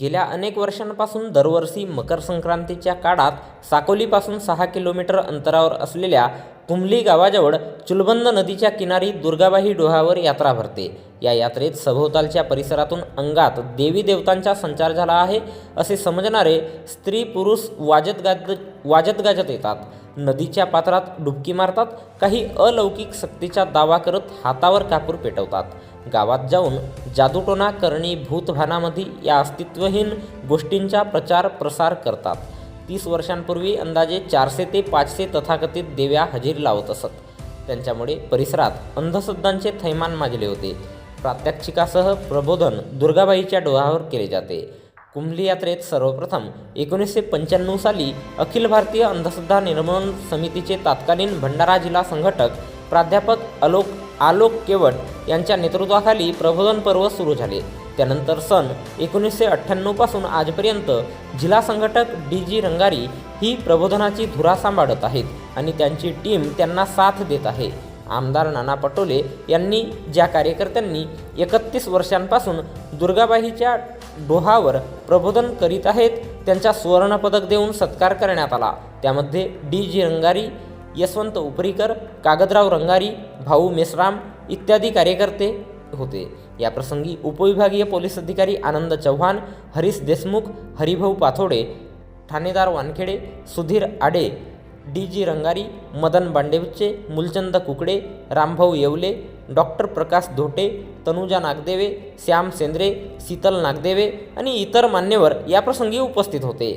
गेल्या अनेक वर्षांपासून दरवर्षी मकर संक्रांतीच्या काळात साकोलीपासून सहा किलोमीटर अंतरावर असलेल्या कुंभली गावाजवळ चुलबंद नदीच्या किनारी दुर्गाबाई डोहावर यात्रा भरते. या यात्रेत सभोवतालच्या परिसरातून अंगात देवी देवतांचा संचार झाला आहे असे समजणारे स्त्री पुरुष वाजत गाज वाजत गाजत येतात. नदीच्या पात्रात डुबकी मारतात काही अलौकिक शक्तीचा दावा करत हातावर कापूर पेटवतात. गावात जाऊन जादूटोना करणी भूतभानामध्ये या अस्तित्वहीन गोष्टींचा प्रचार प्रसार करतात. तीस वर्षांपूर्वी अंदाजे चारशे ते पाचशे तथाकथित देव्या हजेरी लावत असत. त्यांच्यामुळे परिसरात अंधश्रद्धांचे थैमान माजले होते. प्रात्यक्षिकासह प्रबोधन दुर्गाबाईच्या डोहावर केले जाते. कुंभली यात्रेत सर्वप्रथम एकोणीसशे पंच्याण्णव साली अखिल भारतीय अंधश्रद्धा निर्मूलन समितीचे तत्कालीन भंडारा जिल्हा संघटक प्राध्यापक अलोक आलोक केवट यांच्या नेतृत्वाखाली प्रबोधन पर्व सुरू झाले. त्यानंतर सन एकोणीसशे अठ्ठ्याण्णवपासून आजपर्यंत जिल्हा संघटक डी जी रंगारी ही प्रबोधनाची धुरा सांभाळत आहेत आणि त्यांची टीम त्यांना साथ देत आहे. आमदार नाना पटोले यांनी ज्या कार्यकर्त्यांनी एकतीस वर्षांपासून दुर्गाबाईच्या डोहावर प्रबोधन करीत आहेत त्यांचा सुवर्णपदक देऊन सत्कार करण्यात आला. त्यामध्ये डी जी रंगारी यशवंत उपरीकर कागदराव रंगारी भाऊ मेसराम इत्यादी कार्यकर्ते होते. याप्रसंगी उपविभागीय पोलीस अधिकारी आनंद चव्हाण हरीश देशमुख हरिभाऊ पाथोडे ठाणेदार Wankhede Sudhir Ade D G Rangari Madan Bandewche Moolchand Kukade Rambhau Yewale doctor Prakash Dhote Tanuja Nagdeve Shyam Sendre Sheetal Nagdeve आणि इतर मान्यवर याप्रसंगी उपस्थित होते.